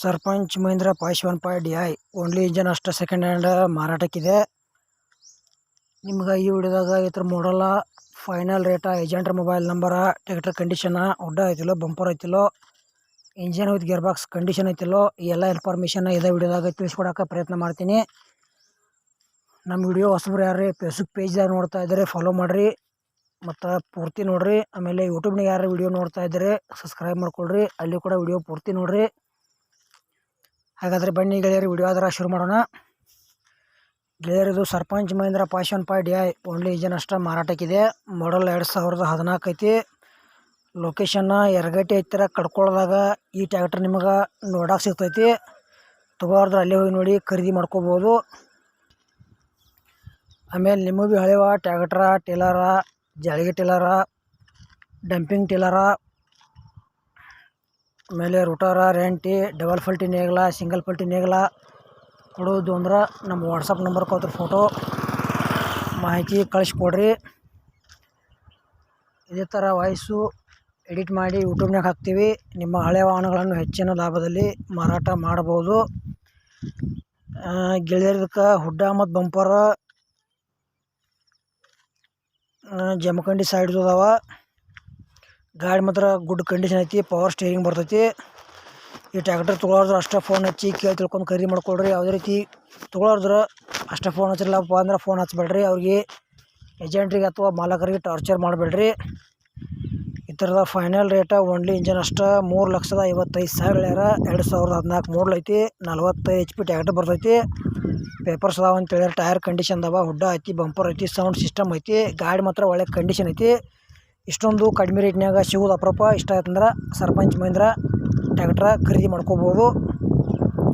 ಸರ್ಪಂಚ್ ಮಹೇಂದ್ರ ಪಾಯ್ಸ್ ಒನ್ ಪಾಯ್ ಡಿ ಐ ಓನ್ಲಿ ಇಂಜನ್ ಅಷ್ಟೇ ಸೆಕೆಂಡ್ ಹ್ಯಾಂಡ್ ಮಾರಾಟಕ್ಕಿದೆ. ನಿಮ್ಗೆ ಈ ವಿಡಿಯೋದಾಗ ಈ ಥರ ಮಾಡಲ್ಲ ಫೈನಲ್ ರೇಟ ಏಜೆಂಟ್ರ ಮೊಬೈಲ್ ನಂಬರ ಟ್ಯಾಕ್ಟರ್ ಕಂಡೀಷನ ಉಡ್ಡ ಐತಿಲ್ಲೋ bumper ಐತಿಲ್ಲೋ engine with gear box condition ಐತಿಲ್ಲೋ ಈ ಎಲ್ಲ ಇನ್ಫಾರ್ಮೇಷನ್ ಇದೇ ವಿಡಿಯೋದಾಗ ತಿಳಿಸ್ಕೊಡೋಕೆ ಪ್ರಯತ್ನ ಮಾಡ್ತೀನಿ. ನಮ್ಮ ವಿಡಿಯೋ ಹೊಸಬ್ರು ಯಾರು ಫೇಸ್ಬುಕ್ ಪೇಜ್ದಾಗ ನೋಡ್ತಾ ಇದ್ದಾರೆ ಫಾಲೋ ಮಾಡಿರಿ. ಮತ್ತು ಪೂರ್ತಿ ನೋಡಿರಿ. ಆಮೇಲೆ ಯೂಟ್ಯೂಬ್ನಾಗ ಯಾರು ವಿಡಿಯೋ ನೋಡ್ತಾ ಇದ್ದಾರೆ ಸಬ್ಸ್ಕ್ರೈಬ್ ಮಾಡ್ಕೊಳ್ರಿ. ಅಲ್ಲಿ ಕೂಡ ವಿಡಿಯೋ ಪೂರ್ತಿ ನೋಡಿರಿ. ಹಾಗಾದರೆ ಬನ್ನಿ ಗೆಳೆಯರು, ವಿಡಿಯೋ ಆದ್ರೆ ಶುರು ಮಾಡೋಣ. ಗೆಳೆಯರಿದು ಸರ್ಪಂಚ್ ಮಹೇಂದ್ರ ಪಾಶನ್ ಪಾಯ್ ಡಿ ಐ, ಓನ್ಲಿ ಇಂಜನ್ ಅಷ್ಟೇ ಮಾರಾಟಕ್ಕಿದೆ. ಮಾಡಲ್ ಎರಡು ಸಾವಿರದ ಹದಿನಾಲ್ಕು ಐತಿ. ಲೊಕೇಶನ್ನ ಎರಗಟ್ಟಿ ಐತರ ಕಡ್ಕೊಳ್ದಾಗ ಈ ಟ್ಯಾಕ್ಟ್ರ್ ನಿಮಗೆ ನೋಡೋಕೆ ಸಿಗ್ತೈತಿ. ತಗೋರ್ದ್ರೆ ಅಲ್ಲೇ ಹೋಗಿ ನೋಡಿ, ಖರೀದಿ ಮಾಡ್ಕೋಬೋದು. ಆಮೇಲೆ ನಿಮಗೆ ಭೀ ಹಳೆವ, ಟ್ಯಾಕ್ಟ್ರ, ಟೇಲರ ಜಾಳಿಗೆ ಟೇಲರ, ಡಂಪಿಂಗ್ ಟೇಲರ, ಆಮೇಲೆ ರೂಟರ, ರೆಂಟಿ, ಡಬಲ್ ಫಲ್ಟಿ ನೇಗ್ಲ, ಸಿಂಗಲ್ ಫಲ್ಟಿ ನೇಗ್ಲ, ಕೊಡೋದು ಅಂದ್ರೆ ನಮ್ಮ ವಾಟ್ಸಪ್ ನಂಬರ್ ಕೊಡ್ತಾರೆ ಫೋಟೋ. ಮಾಹಿತಿ ಕಳಿಸ್ಕೊಡ್ರಿ. ಇದೇ ಥರ ವಾಯ್ಸು ಎಡಿಟ್ ಮಾಡಿ ಯೂಟ್ಯೂಬ್ನಾಗ ಹಾಕ್ತೀವಿ. ನಿಮ್ಮ ಹಳೆಯ ವಾಹನಗಳನ್ನು ಹೆಚ್ಚಿನ ಲಾಭದಲ್ಲಿ ಮಾರಾಟ ಮಾಡ್ಬೋದು. ಗೆಳೆಯರ್ದಕ್ಕೆ ಹುಡ್ಡ ಮತ್ತು ಬಂಪರ್ ಜಮಖಂಡಿ ಸೈಡ್ದು ಅದಾವ. ಗಾಡಿ ಮಾತ್ರ ಗುಡ್ ಕಂಡೀಷನ್ ಐತಿ ಪವರ್ ಸ್ಟೇರಿಂಗ್ ಬರ್ತೈತಿ. ಈ ಟ್ಯಾಕ್ಟರ್ ತೊಗೊಳೋದ್ರ ಅಷ್ಟೇ ಫೋನ್ ಹಚ್ಚಿ ಕೇಳಿ ತಿಳ್ಕೊಂಡು ಖರೀದಿ ಮಾಡ್ಕೊಳ್ರಿ. ಯಾವುದೇ ರೀತಿ ತೊಗೊಳೋದ್ರ ಅಷ್ಟೇ ಫೋನ್ ಹಚ್ಚಿರಲ್ಲಪ್ಪ ಅಂದ್ರೆ ಫೋನ್ ಹಚ್ಬೇಡ್ರಿ. ಅವ್ರಿಗೆ ಏಜೆಂಟ್ರಿಗೆ ಅಥವಾ ಮಾಲಕರಿಗೆ ಟಾರ್ಚರ್ ಮಾಡಬೇಡ್ರಿ. ಈ ಥರದ ಫೈನಲ್ ರೇಟ ಒನ್ಲಿ ಇಂಜನ್ ಅಷ್ಟೇ ಮೂರು ಲಕ್ಷದ ಐವತ್ತೈದು ಸಾವಿರ ಎರಡು ಸಾವಿರದ ಹದಿನಾಲ್ಕು ಐತಿ, ನಲ್ವತ್ತೈದು ಎಚ್ ಪಿ ಟ್ಯಾಕ್ಟರ್ ಬರ್ತೈತಿ. ಪೇಪರ್ಸ್ ಅದಾವ ಅಂತ ಹೇಳಿದ್ರೆ ಟೈರ್ ಕಂಡೀಷನ್ ಅದಾವ, ಹುಡ್ಡ ಐತಿ, ಬಂಪರ್ ಐತಿ, ಸೌಂಡ್ ಸಿಸ್ಟಮ್ ಐತಿ, ಗಾಡಿ ಮಾತ್ರ ಒಳ್ಳೆ ಕಂಡೀಷನ್ ಐತಿ. ಇಷ್ಟೊಂದು ಕಡಿಮೆ ರೇಟ್ನಾಗ ಸಿಗೋದು ಅಪರೂಪ. ಇಷ್ಟ ಆಯ್ತಂದ್ರೆ ಸರ್ಪಂಚ್ ಮಹೇಂದ್ರ ಟ್ಯಾಕ್ಟ್ರ ಖರೀದಿ ಮಾಡ್ಕೋಬೋದು.